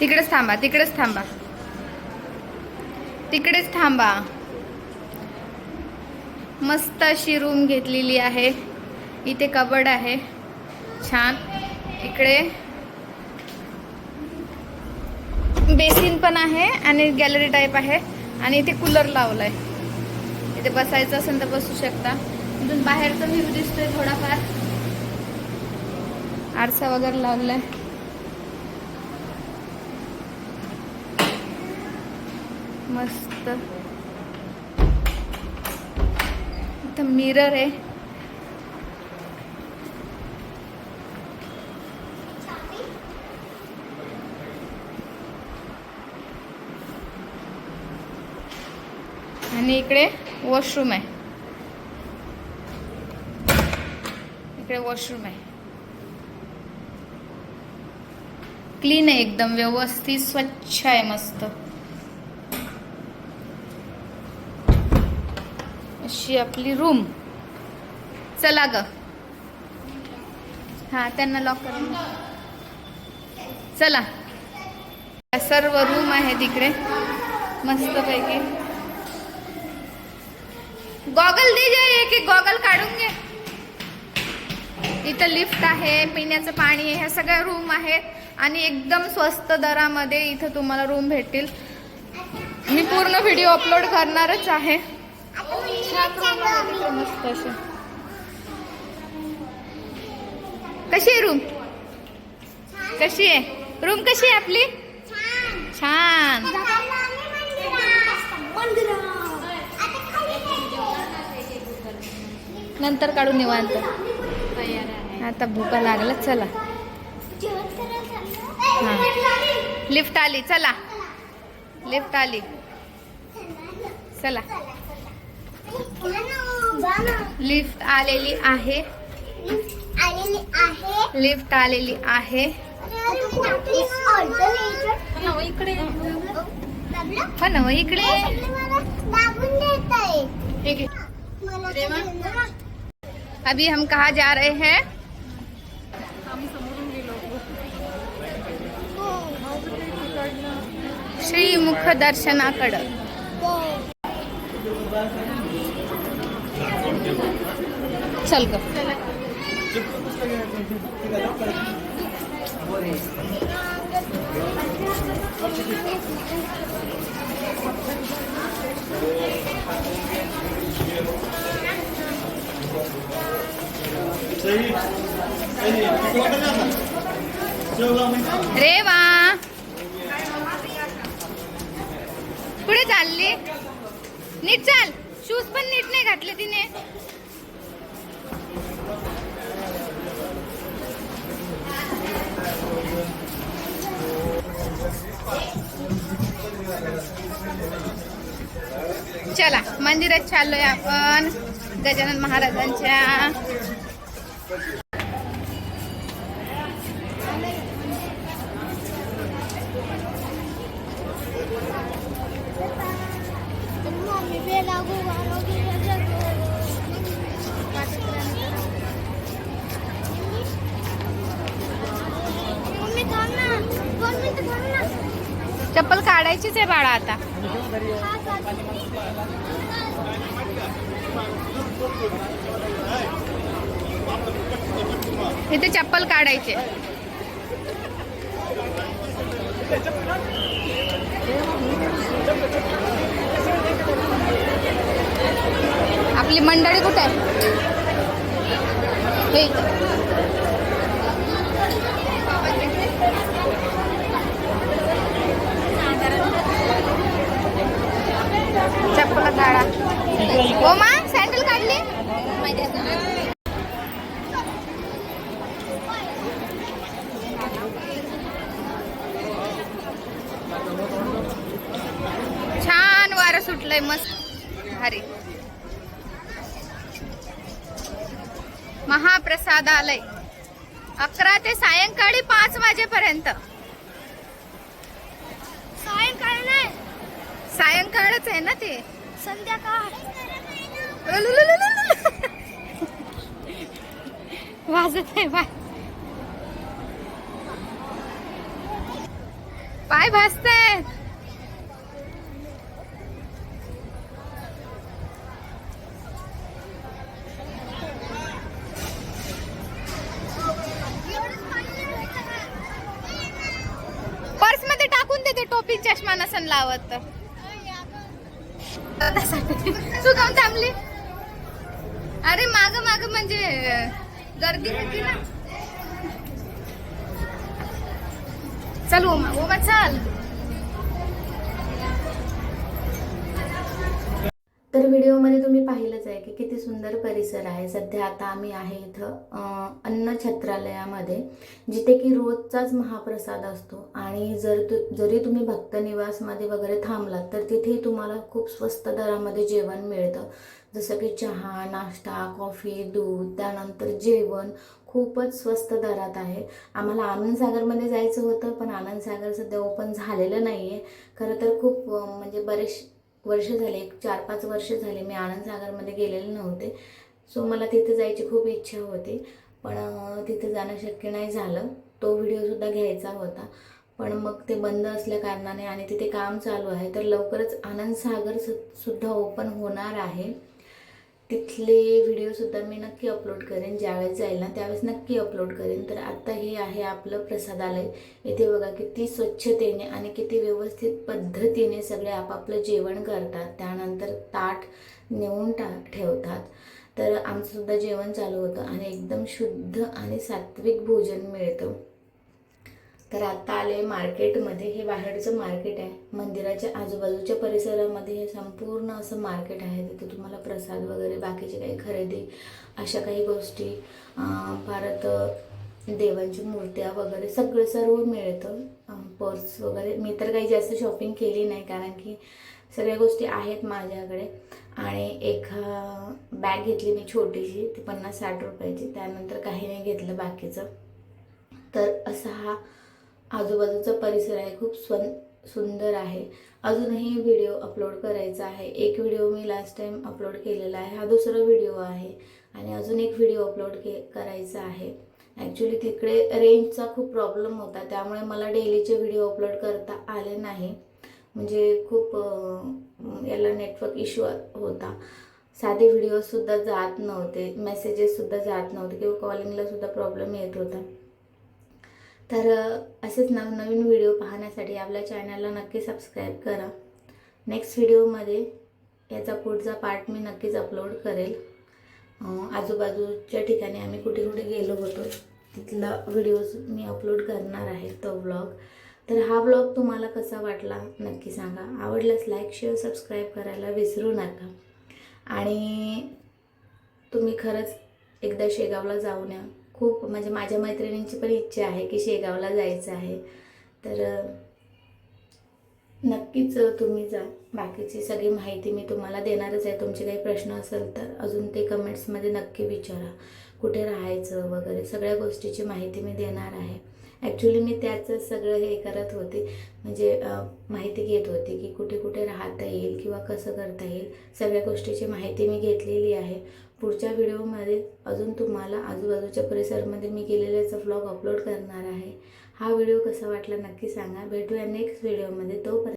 तिकडेच थांबा तिकडेच थांबा. तिकडेच थांबा. मस्त अशी रूम घेतलेली आहे. इथे कबड आहे. छान. इकडे बेसिन पण आहे आणि गॅलरी टाईप आहे. आणि इथे कूलर लावलाय. इथे बसायचं असेल तर बसू शकता. इथून बाहेरचा व्ह्यू दिसतोय थोडाफार. आरसा वगैरे लावलाय. मस्त. इथं मिरर आहे. आणि इकडे वॉशरूम आहे. इकडे वॉशरूम आहे. क्लीन आहे एकदम व्यवस्थित स्वच्छ आहे मस्त. अशी आपली रूम चला ग. हा त्यांना लॉक कर चला. सर्व रूम आहे तिकडे मस्त पैकी गॉगल दे जे एक एक गॉगल काढून घे. इथं लिफ्ट आहे पिण्याचं पाणी आहे ह्या सगळ्या रूम आहेत. आणि एकदम स्वस्त दरामध्ये इथं तुम्हाला रूम भेटतील. मी पूर्ण व्हिडिओ अपलोड करणारच आहे. मस्त असे कशी आहे रूम कशी आहे? रूम कशी आहे आपली? छान. नंतर काढून निवांत. आता भूका लागला चला. लिफ्ट आली चला. लिफ्ट आली. चला. लिफ्ट आलेली आहे आलेली आहे लिफ्ट आलेली आहे इकडे हो ना मग इकडे दाबून देत आहे ठीक है मला रेवा? ते दे ना. अभी हम कहाँ जा रहे हैं श्रीमुख दर्शनाकडं चल ग. रेवा कुठे चालली? नीट चाल. शूज पण नीट नाही घातले तिने. चला मंदिरात चाललोय आपण. गजानन महाराजांच्या. चप्पल काढायचीच आहे बाळा आता. इथे चप्पल काढायचे. आपली मंडळी कुठे? आहे काढा हो मा सँडल काढली? छान वारं सुटलंय मस्त. भारी. महाप्रसादालय अकरा ते सायंकाळी पाच वाजेपर्यंत. सायंकाळ नाही. सायंकाळच आहे ना ते? संध्याकाळ. वाजत आहे बा पाय भाजताय पर्समध्ये टाकून देते टोपी चष्मा नसन लावत. तर तू काम थांबली. अरे माग माग म्हणजे गर्दी होती ना. चल ओमा ओमा चल. तर व्हिडिओमध्ये तुम्ही पाहिलंच आहे की किती सुंदर परिसर आहे. सध्या आता आम्ही आहे इथं अन्न छत्रालयामध्ये जिथे की रोजचाच महाप्रसाद असतो. आणि जर तु जरी तुम्ही भक्त निवासमध्ये वगैरे थांबलात तर तिथेही तुम्हाला खूप स्वस्त दरामध्ये जेवण मिळतं. जसं की चहा नाश्ता कॉफी दूध त्यानंतर जेवण खूपच स्वस्त दरात आहे. आम्हाला आनंदसागरमध्ये जायचं होतं पण आनंदसागर सध्या ओपन झालेलं नाही आहे खरं तर खूप म्हणजे बरेच वर्ष झाले एक चार पाच वर्ष झाले मी आनंदसागरमध्ये गेलेले नव्हते. सो मला तिथे जायची खूप इच्छा होती. पण तिथे जाणं शक्य नाही झालं. तो व्हिडिओसुद्धा घ्यायचा होता. पण मग ते बंद असल्या कारणाने आणि तिथे काम चालू आहे तर लवकरच आनंदसागर सागर सुद्धा ओपन होणार आहे. तिथले व्हिडिओसुद्धा मी नक्की अपलोड करेन. ज्यावेळेस जाईल ना त्यावेळेस नक्की अपलोड करेन. तर आत्ता हे आहे आपलं प्रसादालय. इथे बघा किती स्वच्छतेने आणि किती व्यवस्थित पद्धतीने सगळे आपापलं जेवण करतात. त्यानंतर ताट नेऊन टा ठेवतात. तर आमचंसुद्धा जेवण चालू होतं आणि एकदम शुद्ध आणि सात्विक भोजन मिळतं. तर आता आले मार्केटमध्ये हे बाहेरचं मार्केट आहे. मंदिराच्या आजूबाजूच्या परिसरामध्ये हे संपूर्ण असं मार्केट आहे. तिथे तुम्हाला प्रसाद वगैरे बाकीचे काही खरेदी अशा काही गोष्टी परत देवांची मूर्त्या वगैरे सगळं सर्व मिळतं. पर्स वगैरे. मी तर काही जास्त शॉपिंग केली नाही कारण की सगळ्या गोष्टी आहेत माझ्याकडे. आणि एक बॅग घेतली मी छोटीशी ती पन्नास साठ रुपयाची. त्यानंतर काही नाही घेतलं बाकीचं. तर असा हा आजूबाजूचा परिसर आहे खूप स्वन सुंदर आहे. अजूनही व्हिडिओ अपलोड करायचा आहे. एक व्हिडिओ मी लास्ट टाइम अपलोड केलेला आहे हा दुसरा व्हिडिओ आहे. आणि अजून एक व्हिडिओ अपलोड के करायचा आहे. ॲक्च्युली तिकडे रेंजचा खूप प्रॉब्लेम होता त्यामुळे मला डेलीचे व्हिडिओ अपलोड करता आले नाही. म्हणजे खूप याला नेटवर्क इश्यू होता. साधे व्हिडिओसुद्धा जात नव्हते मेसेजेससुद्धा जात नव्हते किंवा कॉलिंगलासुद्धा प्रॉब्लेम येत होता. तर असेच नवनवीन व्हिडिओ पाहण्यासाठी आपल्या चॅनलला नक्की सबस्क्राईब करा. नेक्स्ट व्हिडिओमध्ये याचा पुढचा पार्ट मी नक्कीच अपलोड करेल. आजूबाजूच्या ठिकाणी आम्ही कुठे कुठे गेलो होतो तिथला व्हिडिओज मी अपलोड करणार आहे तो ब्लॉग तर हा ब्लॉग तुम्हाला कसा वाटला नक्की सांगा. आवडल्यास लाईक शेअर सबस्क्राईब करायला विसरू नका. आणि तुम्ही खरंच एकदा शेगावला जाऊन या. खूप म्हणजे माझ्या मैत्रिणींची पण इच्छा आहे की शेगावला जायचं आहे. तर नक्कीच तुम्ही जा. बाकीची सगळी माहिती मी तुम्हाला देणारच आहे. तुमचे काही प्रश्न असेल तर अजून ते कमेंट्समध्ये नक्की विचारा. कुठे राहायचं वगैरे सगळ्या गोष्टीची माहिती मी देणार आहे. ॲक्च्युली मी त्याचं सगळं हे करत होते. म्हणजे माहिती घेत होते की कुठे कुठे राहता येईल किंवा कसं करता येईल. सगळ्या गोष्टीची माहिती मी घेतलेली आहे. पुढच्या व्हिडिओमध्ये अजून तुम्हाला आजूबाजूच्या परिसरामध्ये मी केलेल्याचा व्लॉग अपलोड करणार आहे. हा व्हिडिओ कसा वाटला नक्की सांगा. भेटूया नेक्स्ट व्हिडिओमध्ये. तोपर्यंत